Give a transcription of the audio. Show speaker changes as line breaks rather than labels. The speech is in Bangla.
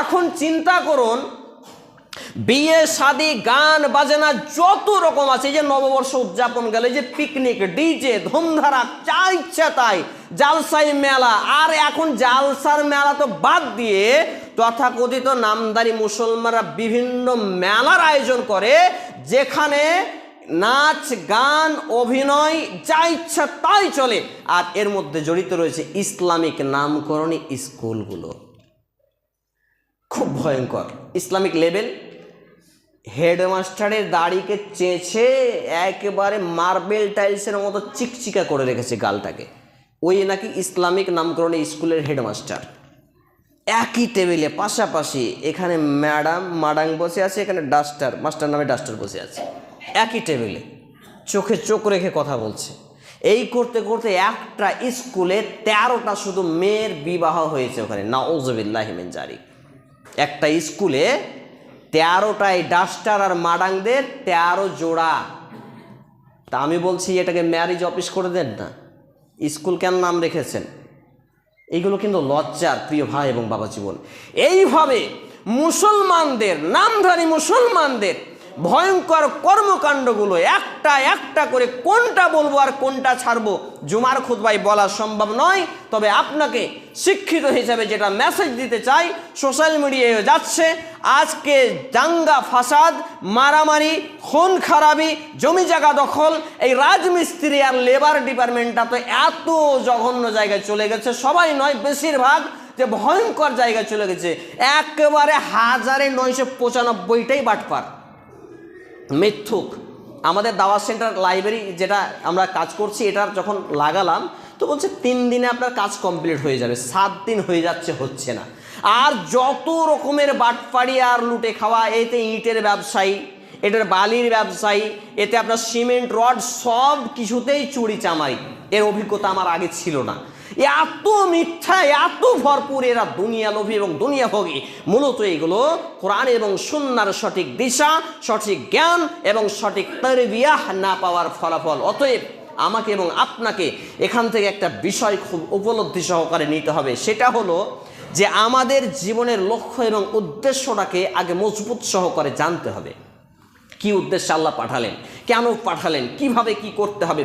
এখন চিন্তা করুন, বিয়ে, শাদী, গান, বাজনা, যত রকম আছে যে নববর্ষ উদযাপন গেলে যে পিকনিক ডিজে ধুমধারা চা ইচ্ছা তাই, জালসাই মেলা, আর এখন জালসার মেলা তো বাদ দিয়ে তথাকথিত নামদারি মুসলমানরা বিভিন্ন মেলার আয়োজন করে, যেখানে নাচ, গান, অভিনয়, যা ইচ্ছা তাই চলে। আর এর মধ্যে জড়িত রয়েছে ইসলামিক নামকরণী স্কুলগুলো। খুব ভয়ঙ্কর। Islamic level. হেডমাস্টারের দাড়িকে চেঁচে একেবারে মার্বেল টাইলসের মতো চিকচিকা করে রেখেছে গালটাকে। ওই নাকি ইসলামিক নামকরণে স্কুলের হেডমাস্টার। একই টেবিলে পাশাপাশি এখানে ম্যাডাম মাডাং বসে আছে, এখানে ডাস্টার, মাস্টার নামে ডাস্টার বসে আছে। একই টেবিলে চোখে চোখ রেখে কথা বলছে। এই করতে করতে একটা স্কুলে তেরোটা শুধু মেয়ের বিবাহ হয়েছে ওখানে। নাওজবিল্লাহিমেন জারি একটা স্কুলে তেরোটাই ডাস্টার আর মাডাংদের তেরো জোড়া। তা আমি বলছি, এটাকে ম্যারেজ অফিস করে দেন না। স্কুল কেন নাম রেখেছেন? এইগুলো কিন্তু লজ্জার প্রিয় ভাই এবং বাবা জীবন। এইভাবে মুসলমানদের, নামধারী মুসলমানদের ভয়ঙ্কর কর্মকাণ্ডগুলো, একটা একটা করে কোনটা বলব আর কোনটা ছাড়বো, জুমার খুতবাই বলা সম্ভব নয়। তবে আপনাকে শিক্ষিত হিসেবে যেটা মেসেজ দিতে চাই সোশ্যাল মিডিয়ায় যাচ্ছে, আজকে দাঙ্গা ফাসাদ, মারামারি, খুন খারাপি, জমি জায়গা দখল, এই রাজমিস্ত্রি আর লেবার ডিপার্টমেন্টটা তো এত জঘন্য জায়গায় চলে গেছে, সবাই নয়, বেশিরভাগ যে ভয়ঙ্কর জায়গায় চলে গেছে, একেবারে হাজারে নয়শো পঁচানব্বইটাই বাটপার। মিথ্যুক। আমাদের দাওয়া সেন্টার লাইব্রেরি যেটা আমরা কাজ করছি এটা যখন লাগালাম, তো বলছে তিন দিনে আপনার কাজ কমপ্লিট হয়ে যাবে, সাত দিন হয়ে যাচ্ছে, হচ্ছে না। আর যত রকমের বাটপাড়ি আর লুটে খাওয়া, এতে ইটের ব্যবসায়ী, এটার বালির ব্যবসায়ী, এতে আপনার সিমেন্ট, রড, সব কিছুতেই চুরি চামারি। এর অভিজ্ঞতা আমার আগে ছিল না। এত মিথ্যা এত ভরপুর এরা দুনিয়া লোভী এবং দুনিয়া ভোগী। মূলত এগুলো কোরআন এবং সুন্নার সঠিক দিশা, সঠিক জ্ঞান এবং সঠিক তরবিয়াহ না পাওয়ার ফলাফল। অতএব আমাকে এবং আপনাকে এখান থেকে একটা বিষয় খুব উপলব্ধি সহকারে নিতে হবে। সেটা হলো যে আমাদের জীবনের লক্ষ্য এবং উদ্দেশ্যটাকে আগে মজবুত সহকারে জানতে হবে। কি উদ্দেশ্যে আল্লাহ পাঠালেন? কেন পাঠালেন? কীভাবে কি করতে হবে?